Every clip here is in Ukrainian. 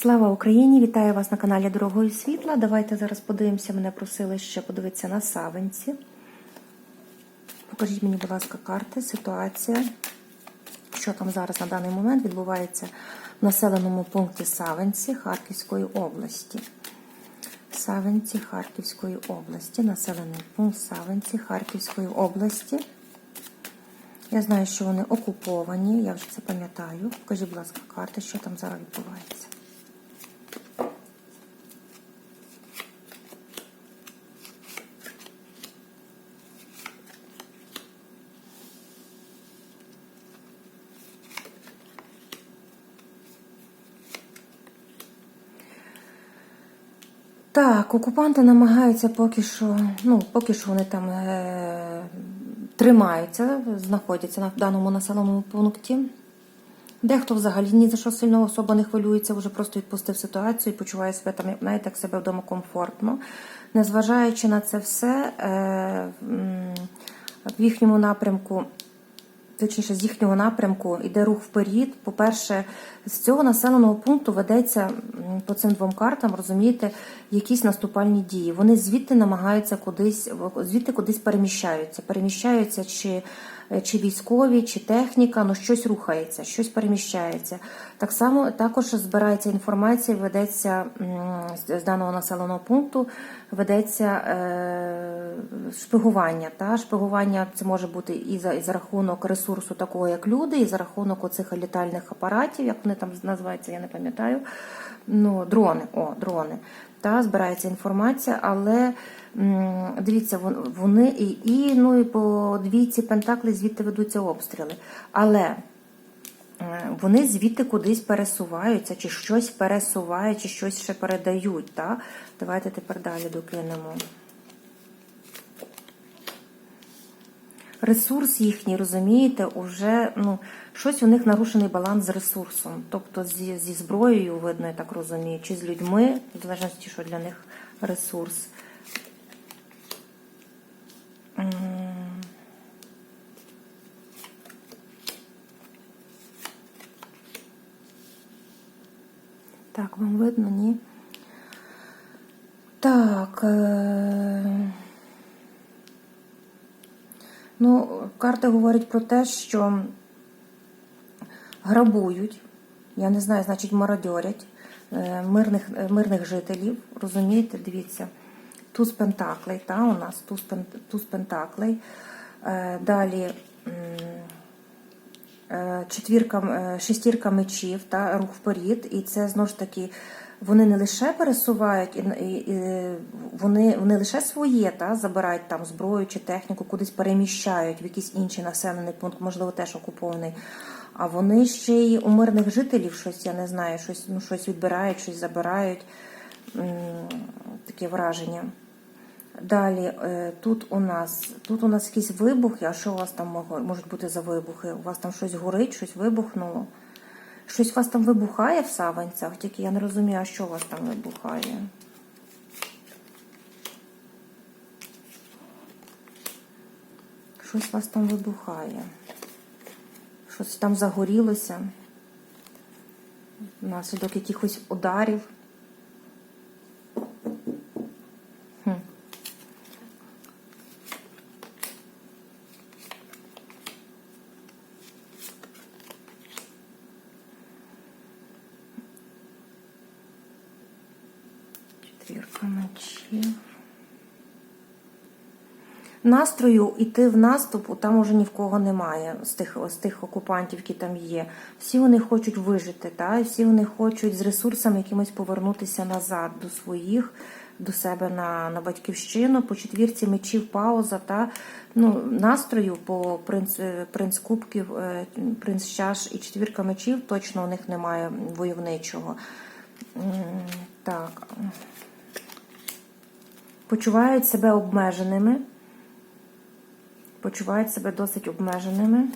Слава Україні! Вітаю вас на каналі Дорогою Світла. Давайте зараз подивимося. Мене просили ще подивитися на Савинці. Покажіть мені, будь ласка, карти, ситуація, що там зараз на даний момент відбувається в населеному пункті Савинці Харківської області. Савинці Харківської області, населений пункт Савинці Харківської області. Я знаю, що вони окуповані, я вже це пам'ятаю. Покажіть, будь ласка, карти, що там зараз відбувається. Так, окупанти намагаються поки що, ну, поки що вони там е, тримаються, знаходяться на даному населеному пункті. Дехто взагалі ні за що сильно особо не хвилюється, вже просто відпустив ситуацію і почуває себе там, знаєте, як себе вдома комфортно. Незважаючи на це все, е, в їхньому напрямку точніше, з їхнього напрямку йде рух вперед. По-перше, з цього населеного пункту ведеться по цим двом картам, розумієте, якісь наступальні дії. Вони звідти намагаються кудись, звідти кудись переміщаються. Переміщаються чи, чи військові, чи техніка, ну щось рухається, щось переміщається. Так само також збирається інформація, ведеться з даного населеного пункту, ведеться е, шпигування. Та? Шпигування це може бути і за, і за рахунок ресурсу такого, як люди, і за рахунок оцих літальних апаратів, як вони там називаються, я не пам'ятаю. Ну, дрони, о, дрони. Та, збирається інформація, але дивіться, вони і, і, ну, і по двійці пентаклей звідти ведуться обстріли. Але е, вони звідти кудись пересуваються, чи щось пересувають, чи щось ще передають. Та? Давайте тепер далі докинемо. Ресурс їхній, розумієте, уже ну, щось у них нарушений баланс з ресурсом. Тобто зі, зі зброєю, видно, я так розумію, чи з людьми, в залежності, що для них ресурс. М. Так, вам видно, ні? Так. Е... Ну, карти говорять про те, що грабують, я не знаю, значить, мародьорять е, мирних, е, мирних жителів. Розумієте, дивіться, туз пентаклей, та, у нас туз, пен- туз пентаклей. Е, Далі четвірка, шестірка мечів та рух вперед. І це знову ж таки. Вони не лише пересувають, і, і, і вони, вони лише своє та, забирають там зброю чи техніку, кудись переміщають в якийсь інший населений пункт, можливо, теж окупований. А вони ще й у мирних жителів щось, я не знаю, щось, ну, щось відбирають, щось забирають. Таке враження. Далі, е, тут у нас тут у нас якісь вибухи. А що у вас там можуть бути за вибухи? У вас там щось горить, щось вибухнуло? Щось у вас там вибухає в саванцях, тільки я не розумію, що у вас там вибухає. Щось у вас там вибухає. Щось там загорілося. Внаслідок якихось ударів. Хм. Четвірка мечів. Настрою йти в наступ там уже ні в кого немає з тих, з тих окупантів, які там є. Всі вони хочуть вижити, та? всі вони хочуть з ресурсами якимось повернутися назад до своїх, до себе на, на батьківщину. По четвірці мечів пауза. Та? Ну, настрою по принц, принц Кубків, е, принц чаш і четвірка мечів точно у них немає войовничого. Так. Почувають себе обмеженими почувають себе досить обмеженими.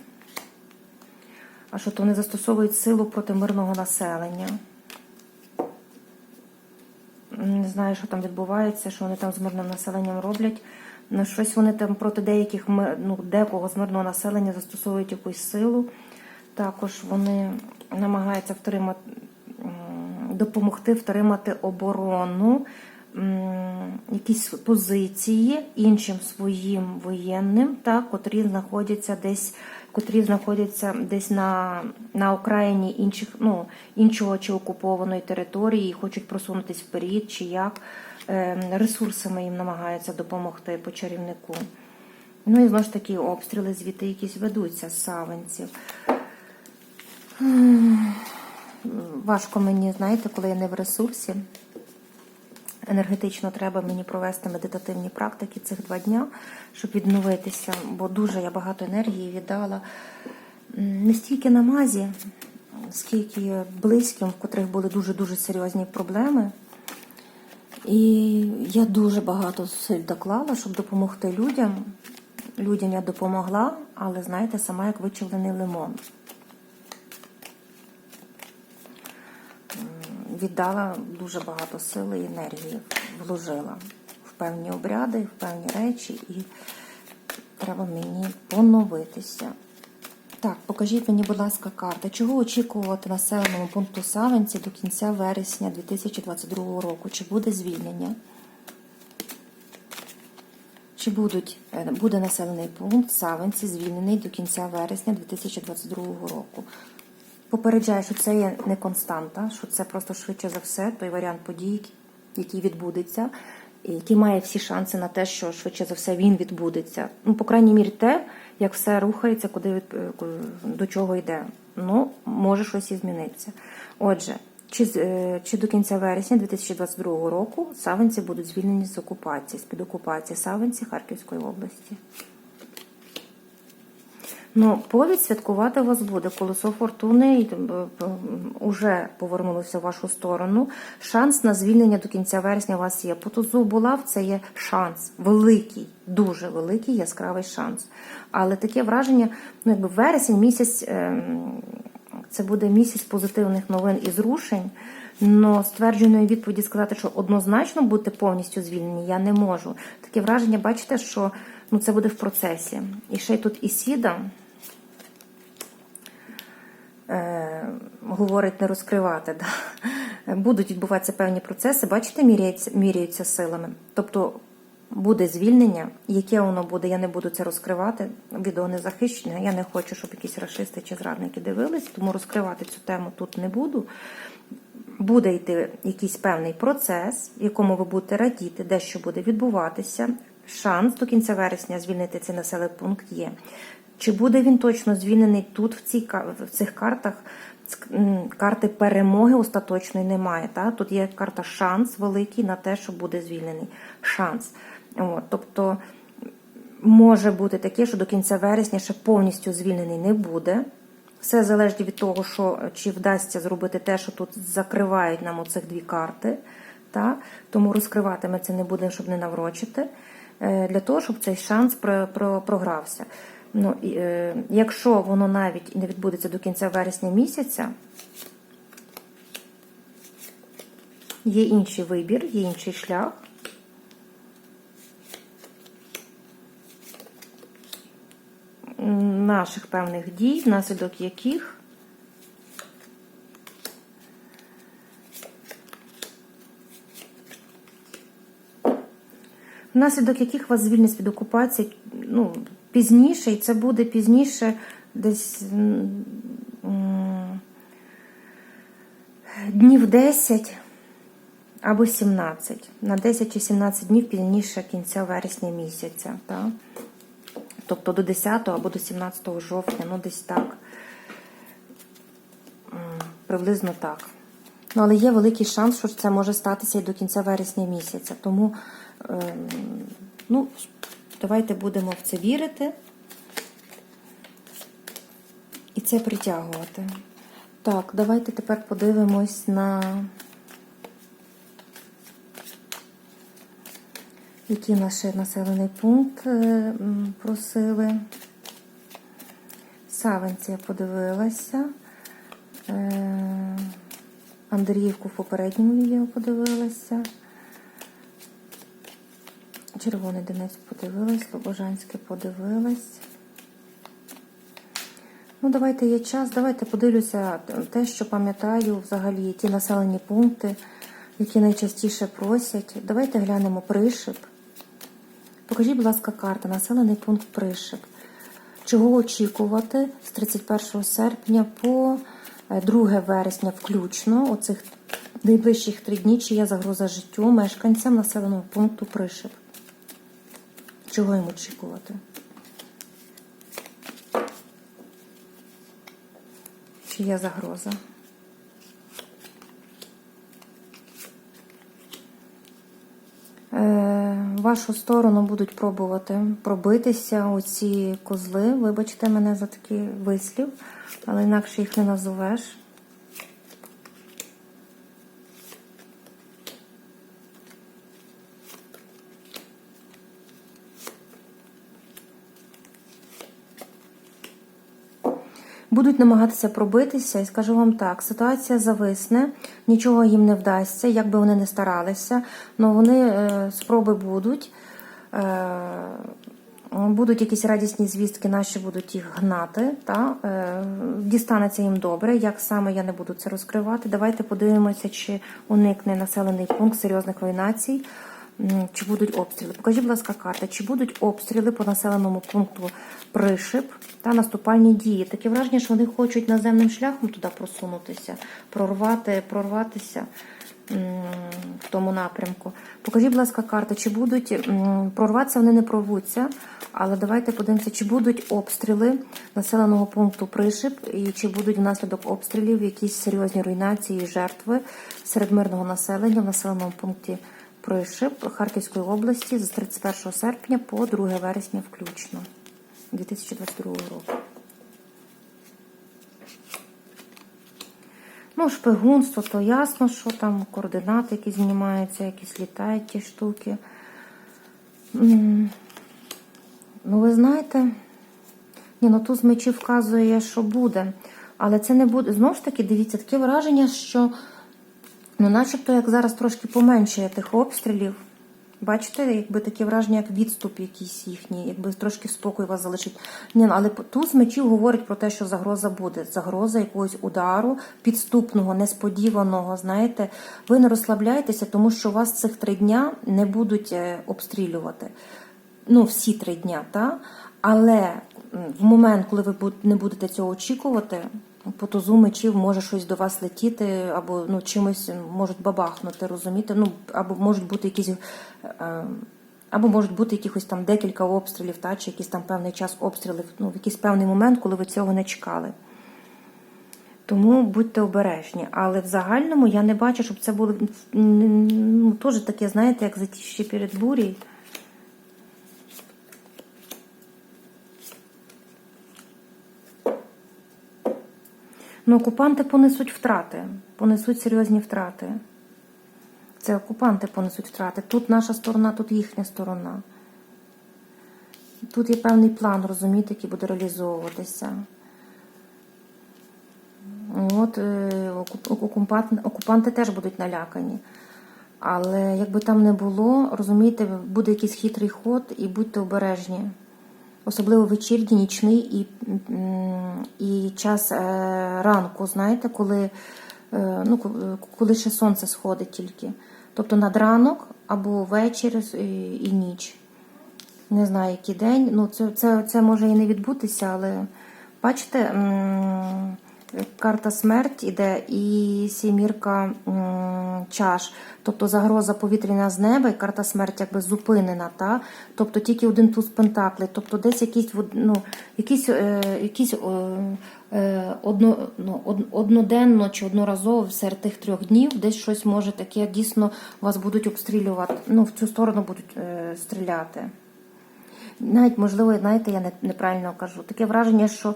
А що то вони застосовують силу проти мирного населення. Не знаю, що там відбувається, що вони там з мирним населенням роблять. Ну, щось вони там проти деяких ну, декого з мирного населення застосовують якусь силу. Також вони намагаються втримати, допомогти втримати оборону, якісь позиції іншим своїм воєнним, так, котрі знаходяться десь, котрі знаходяться десь на, на окраїні інших, ну, іншого чи окупованої території і хочуть просунутися вперед, чи як Ем, ресурсами їм намагаються допомогти по чарівнику. Ну і знову ж таки обстріли звідти якісь ведуться з савинців. Важко мені, знаєте, коли я не в ресурсі. Енергетично треба мені провести медитативні практики цих два дня, щоб відновитися, бо дуже я багато енергії віддала не стільки на мазі, скільки близьким, в котрих були дуже-дуже серйозні проблеми. І я дуже багато зусиль доклала, щоб допомогти людям. Людям я допомогла, але знаєте, сама як вичавлений лимон. Віддала дуже багато сили і енергії, вложила в певні обряди, в певні речі, і треба мені поновитися. Так, покажіть мені, будь ласка, карти. Чого очікувати населеному пункту Савинці до кінця вересня 2022 року? Чи буде звільнення? Чи будуть, е, буде населений пункт Савинці звільнений до кінця вересня 2022 року? Попереджаю, що це є не константа, що це просто швидше за все той варіант подій, який відбудеться, і який має всі шанси на те, що швидше за все він відбудеться. Ну, по крайній мірі, те, як все рухається, куди е, до чого йде. Ну, може щось і змінитися. Отже, чи, з- е, чи до кінця вересня 2022 року савинці будуть звільнені з окупації, з-під окупації савинці Харківської області? Ну, повід святкувати вас буде. Колесо фортуни е, е, уже повернулося в вашу сторону. Шанс на звільнення до кінця вересня у вас є. По тузу булав, це є шанс. Великий, дуже великий, яскравий шанс. Але таке враження, ну якби вересень місяць, ем, це буде місяць позитивних новин і зрушень. Но ствердженої відповіді сказати, що однозначно бути повністю звільнені, я не можу. Таке враження, бачите, що ну, це буде в процесі. І ще й тут Ісіда е, говорить не розкривати. Да? Будуть відбуватися певні процеси, бачите, міряються, міряються силами. Тобто буде звільнення, яке воно буде, я не буду це розкривати. Відео не захищене. Я не хочу, щоб якісь расисти чи зрадники дивились, тому розкривати цю тему тут не буду. Буде йти якийсь певний процес, в якому ви будете радіти, дещо буде відбуватися. Шанс до кінця вересня звільнити цей населений пункт є. Чи буде він точно звільнений тут, в, цій, в цих картах? Карти перемоги остаточної немає. Та? Тут є карта шанс великий на те, що буде звільнений. Шанс. От, тобто може бути таке, що до кінця вересня ще повністю звільнений не буде. Все залежить від того, що чи вдасться зробити те, що тут закривають нам оцих дві карти. Та? Тому розкривати ми це не будемо, щоб не наврочити, е, для того, щоб цей шанс про, про, програвся. Ну, е, якщо воно навіть не відбудеться до кінця вересня місяця, є інший вибір, є інший шлях. наших певних дій, внаслідок яких внаслідок яких вас звільнять від окупації ну, пізніше, і це буде пізніше десь днів 10 або 17. На 10 чи 17 днів пізніше кінця вересня місяця. Так? Тобто до 10 або до 17 жовтня, ну десь так. Приблизно так. Ну, але є великий шанс, що це може статися і до кінця вересня місяця. Тому ем, ну, давайте будемо в це вірити і це притягувати. Так, давайте тепер подивимось на який наш населений пункт е, просили. Савинці я подивилася. Е, Андріївку в попередньому відео подивилася. Червоний Донець подивилась, Слобожанське подивилась. Ну, давайте є час, давайте подивлюся те, що пам'ятаю взагалі, ті населені пункти, які найчастіше просять. Давайте глянемо пришип. Покажіть, будь ласка, карта, населений пункт пришип. Чого очікувати з 31 серпня по е, 2 вересня включно, оцих найближчих три дні, чи є загроза життю мешканцям населеного пункту пришип? Чого їм очікувати? Чи є загроза? Е, вашу сторону будуть пробувати пробитися оці козли. Вибачте мене за такий вислів, але інакше їх не назовеш. Будуть намагатися пробитися, і скажу вам так: ситуація зависне, нічого їм не вдасться, як би вони не старалися, але вони е, спроби будуть. Е, Будуть якісь радісні звістки, наші будуть їх гнати. Та? Е, дістанеться їм добре. Як саме я не буду це розкривати. Давайте подивимося, чи уникне населений пункт серйозних руйнацій, чи будуть обстріли. Покажіть, будь ласка, карта, чи будуть обстріли по населеному пункту пришип та наступальні дії. Таке враження, що вони хочуть наземним шляхом туди просунутися, прорвати, прорватися в тому напрямку. Покажіть, будь ласка, карта, чи будуть прорватися, вони не прорвуться, але давайте подивимося, чи будуть обстріли населеного пункту пришип, і чи будуть внаслідок обстрілів якісь серйозні руйнації і жертви серед мирного населення в населеному пункті пришип Харківської області з 31 серпня по 2 вересня включно 2022 року. Ну, шпигунство, то ясно, що там координати якісь знімаються, якісь літають ті штуки. Ну, ви знаєте, ні, ну тут з мечів вказує, що буде. Але це не буде. Знову ж таки, дивіться, таке враження, що ну, начебто, як зараз трошки поменшує тих обстрілів. Бачите, якби таке враження, як відступ якийсь їхній, якби трошки спокій вас залишить. Ні, ну, але тут з мечів говорить про те, що загроза буде. Загроза якогось удару, підступного, несподіваного. Знаєте, ви не розслабляєтеся, тому що вас цих три дня не будуть е, обстрілювати. Ну, всі три дня, та? але в момент, коли ви не будете цього очікувати, по тузу мечів може щось до вас летіти, або ну, чимось можуть бабахнути, розумієте? Ну, або можуть бути якісь. Е, або можуть бути якихось там декілька обстрілів, та, чи якийсь там певний час обстрілів, ну, в якийсь певний момент, коли ви цього не чекали. Тому будьте обережні. Але в загальному я не бачу, щоб це було ну, теж таке, знаєте, як затіще перед бурі. Ну, окупанти понесуть втрати, понесуть серйозні втрати. Це окупанти понесуть втрати. Тут наша сторона, тут їхня сторона. Тут є певний план, розумієте, який буде реалізовуватися. От е, окуп- окупанти, окупанти теж будуть налякані. Але якби там не було, розумієте, буде якийсь хитрий ход і будьте обережні. Особливо вечірній, нічний і, і час е, ранку, знаєте, коли, е, ну, коли ще сонце сходить тільки. Тобто над ранок або вечір і, ніч. Не знаю, який день. Ну, це, це, це може і не відбутися, але бачите, карта смерть іде і сімірка чаш. Тобто загроза повітряна з неба і карта смерть якби зупинена. Та? Тобто тільки один туз пентаклей. Тобто десь якісь, ну, якісь, е, якісь е, одно, ну, од- одноденно чи одноразово серед тих трьох днів десь щось може таке дійсно вас будуть обстрілювати. Ну, в цю сторону будуть е, стріляти. Навіть, можливо, знаєте, я не- неправильно кажу. Таке враження, що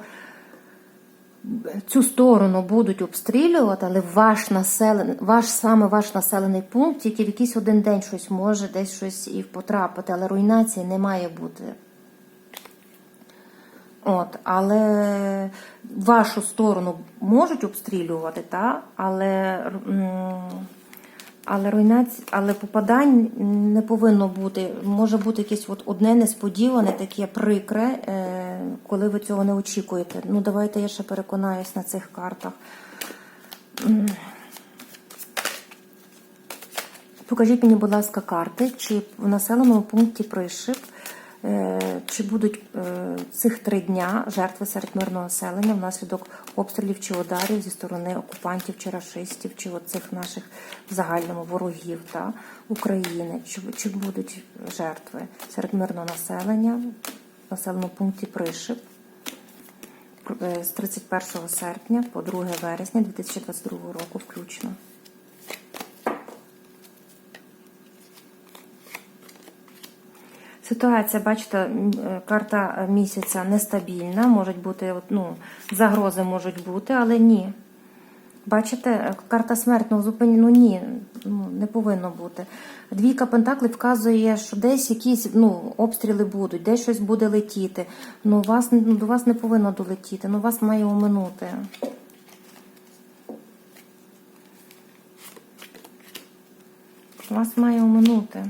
цю сторону будуть обстрілювати, але ваш населений, ваш саме ваш населений пункт, тільки в якийсь один день щось може, десь щось і потрапити, але руйнації не має бути. От, але вашу сторону можуть обстрілювати, та? але м, Але руйнація, але попадань не повинно бути. Може бути якесь от одне несподіване, таке прикре, е, коли ви цього не очікуєте. Ну, давайте я ще переконаюсь на цих картах. Покажіть мені, будь ласка, карти, чи в населеному пункті Пришип, е, чи будуть е, цих три дня жертви серед мирного населення внаслідок обстрілів чи ударів зі сторони окупантів чи рашистів, чи оцих наших в загальному ворогів та України, чи, чи будуть жертви серед мирного населення в населеному пункті Пришип е, з 31 серпня по 2 вересня 2022 року включно. Ситуація, бачите, е, карта місяця нестабільна, можуть бути, ну, загрози можуть бути, але ні. Бачите, е, карта смертного зупинення, ну ні, ну, не повинно бути. Двійка Пентаклів вказує, що десь якісь ну, обстріли будуть, десь щось буде летіти. Ну, вас, ну, до вас не повинно долетіти, ну вас має оминути. Вас має оминути.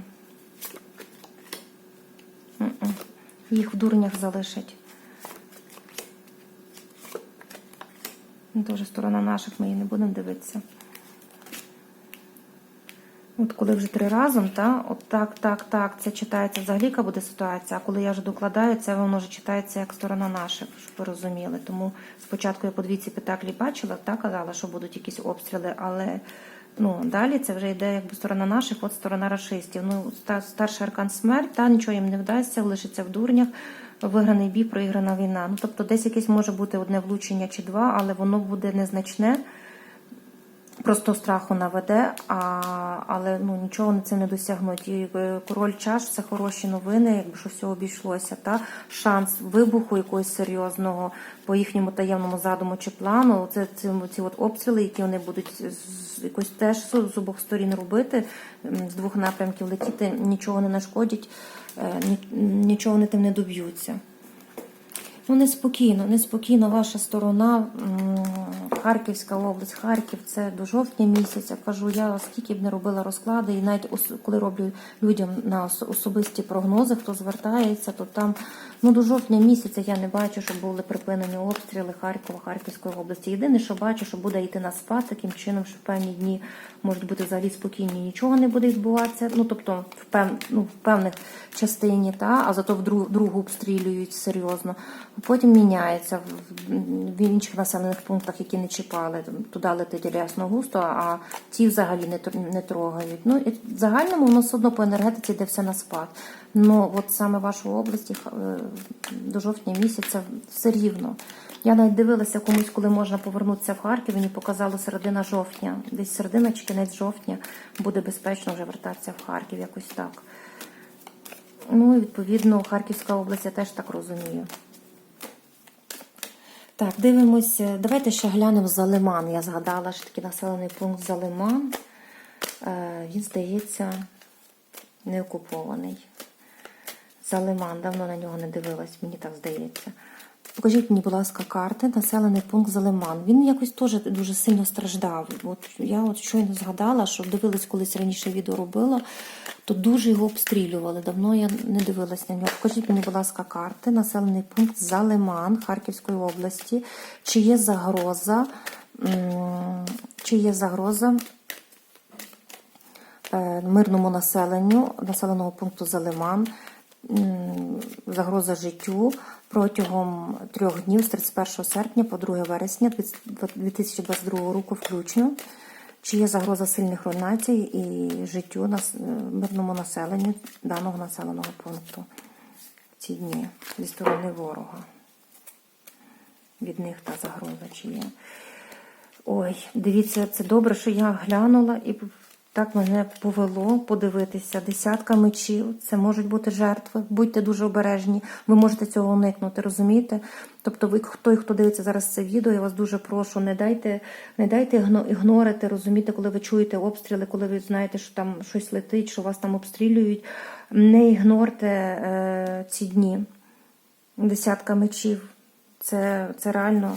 Їх в дурнях залишать. Теж сторона наших, ми її не будемо дивитися. От коли вже три разом, та, от так, так, так, це читається взагалі, яка буде ситуація. А коли я вже докладаю, це воно вже читається як сторона наших, щоб ви розуміли. Тому спочатку я по двійці петаклі бачила, та казала, що будуть якісь обстріли, але ну, далі це вже йде якби сторона наших, от сторона расистів. Ну, ста- старший аркан смерть, та нічого їм не вдасться, лишиться в дурнях. Виграний бій, проіграна війна. Ну тобто, десь якесь може бути одне влучення чи два, але воно буде незначне. Просто страху наведе, а, але ну, нічого цим не досягнуть. І е, король чаш це хороші новини, якби що все обійшлося. Та шанс вибуху якогось серйозного по їхньому таємному задуму чи плану. Це ці, ці от обстріли, які вони будуть якось теж з з обох сторін робити, з двох напрямків летіти, нічого не нашкодять, е, нічого вони тим не доб'ються. Ну, неспокійно, неспокійно ваша сторона, Харківська область, Харків, це до жовтня місяця. Кажу, я скільки б не робила розклади, і навіть коли роблю людям на особисті прогнози, хто звертається, то там ну до жовтня місяця я не бачу, щоб були припинені обстріли Харкова, Харківської області. Єдине, що бачу, що буде йти на спад таким чином, що в певні дні можуть бути взагалі спокійні, нічого не буде відбуватися. Ну тобто в пев, ну, в певних частині, та а зато в друг, другу обстрілюють серйозно. Потім міняється в, інших населених пунктах, які не чіпали. Туди летить рясно густо, а ті взагалі не, тр- не трогають. Ну і в загальному воно все одно по енергетиці йде все на спад. Ну от саме в вашій області е, до жовтня місяця все рівно. Я навіть дивилася комусь, коли можна повернутися в Харків. Мені показало середина жовтня, десь середина чи кінець жовтня буде безпечно вже вертатися в Харків, якось так. Ну і відповідно Харківська область я теж так розумію. Так, дивимося. Давайте ще глянемо Залиман. Я згадала, що такий населений пункт Залиман. Е, Він, здається, не окупований. Залиман, давно на нього не дивилась, мені так здається. Покажіть мені, будь ласка, карти, населений пункт Залиман. Він якось теж дуже сильно страждав. От я от щойно згадала, що дивилась колись раніше відео робила, то дуже його обстрілювали. Давно я не дивилась на нього. Покажіть мені, будь ласка, карти, населений пункт Залиман Харківської області. Чи є загроза? Чи є загроза е, мирному населенню населеного пункту Залиман, загроза життю протягом трьох днів з 31 серпня по 2 вересня 2022 року включно. Чи є загроза сильних руйнацій і життю нас- е, мирному населенню даного населеного пункту в ці дні зі сторони ворога? Від них та загроза чи є. Ой, дивіться, це добре, що я глянула і так мене повело подивитися. Десятка мечів, це можуть бути жертви. Будьте дуже обережні. Ви можете цього уникнути, розумієте? Тобто, ви той, хто дивиться зараз це відео, я вас дуже прошу, не дайте, не дайте ігнорити, розумієте, коли ви чуєте обстріли, коли ви знаєте, що там щось летить, що вас там обстрілюють. Не ігнорте е, ці дні. Десятка мечів. Це, це реально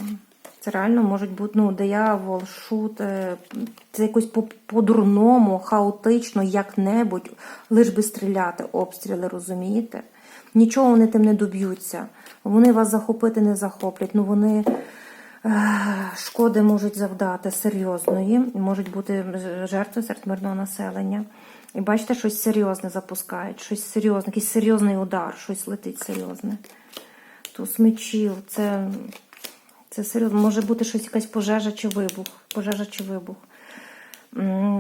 Це реально можуть бути ну, диявол, шут, е, це якось по- по-дурному, хаотично, як-небудь, лиш би стріляти, обстріли, розумієте? Нічого вони тим не доб'ються. Вони вас захопити не захоплять. Ну вони е, шкоди можуть завдати серйозної, можуть бути жертви серед мирного населення. І бачите, щось серйозне запускають, щось серйозне, якийсь серйозний удар, щось летить серйозне. Туз мечів, це, це серйозно. Може бути щось якась пожежа чи вибух. Пожежа чи вибух.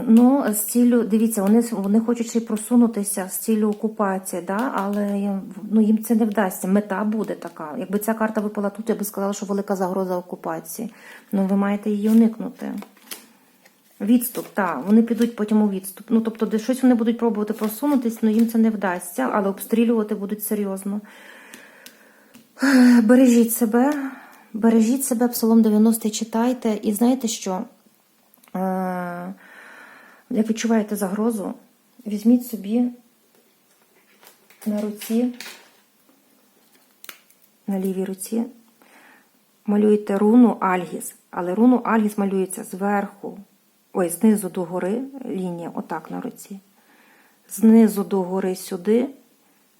Ну, з ціллю, дивіться, вони, вони хочуть ще й просунутися з ціллю окупації, да? але ну, їм це не вдасться. Мета буде така. Якби ця карта випала тут, я би сказала, що велика загроза окупації. Ну, ви маєте її уникнути. Відступ, так, вони підуть потім у відступ. Ну, тобто, де щось вони будуть пробувати просунутись, але їм це не вдасться, але обстрілювати будуть серйозно. Бережіть себе, бережіть себе, Псалом 90 читайте. І знаєте що? Е, Як відчуваєте загрозу, візьміть собі на руці, на лівій руці, малюєте руну Альгіс, але руну Альгіс малюється зверху, ой, знизу до гори лінія, отак на руці. Знизу до гори сюди,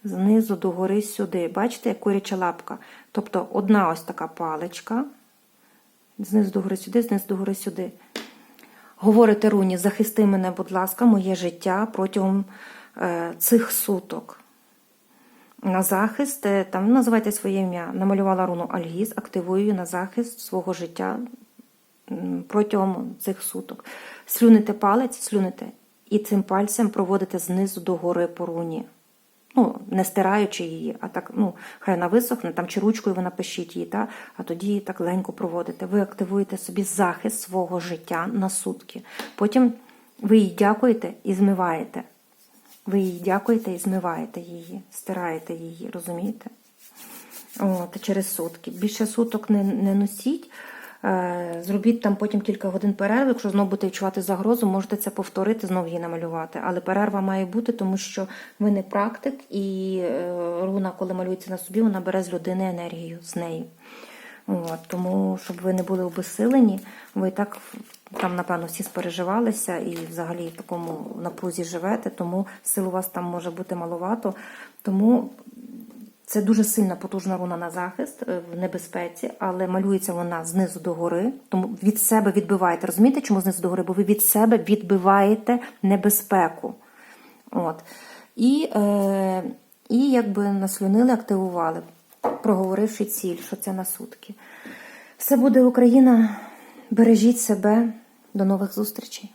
знизу до гори сюди. Бачите, як куряча лапка? Тобто одна ось така паличка, знизу до гори сюди, знизу до гори сюди. Говорите руні, захисти мене, будь ласка, моє життя протягом е, цих суток. На захист, е, там називайте своє ім'я, намалювала руну Альгіз, активую на захист свого життя протягом цих суток. Слюните палець, слюните, і цим пальцем проводите знизу до гори по руні. Ну, не стираючи її, а так, ну, хай вона висохне, там чи ручкою ви напишіть її, та, а тоді її так легенько проводите. Ви активуєте собі захист свого життя на сутки. Потім ви їй дякуєте і змиваєте. Ви їй дякуєте і змиваєте її, стираєте її, розумієте? От, через сутки. Більше суток не, не носіть. Е, Зробіть там потім кілька годин перерви. Якщо знову будете відчувати загрозу, можете це повторити, знову її намалювати. Але перерва має бути, тому що ви не практик, і е, руна, коли малюється на собі, вона бере з людини енергію з нею. От, тому, щоб ви не були обесилені, ви і так там, напевно, всі спереживалися і взагалі в такому напрузі живете, тому сил у вас там може бути маловато. Тому це дуже сильна потужна руна на захист е, в небезпеці, але малюється вона знизу до гори, тому від себе відбиваєте. Розумієте, чому знизу до гори? Бо ви від себе відбиваєте небезпеку. От. І, е, і якби наслюнили, активували, проговоривши ціль, що це на сутки. Все буде Україна. Бережіть себе. До нових зустрічей.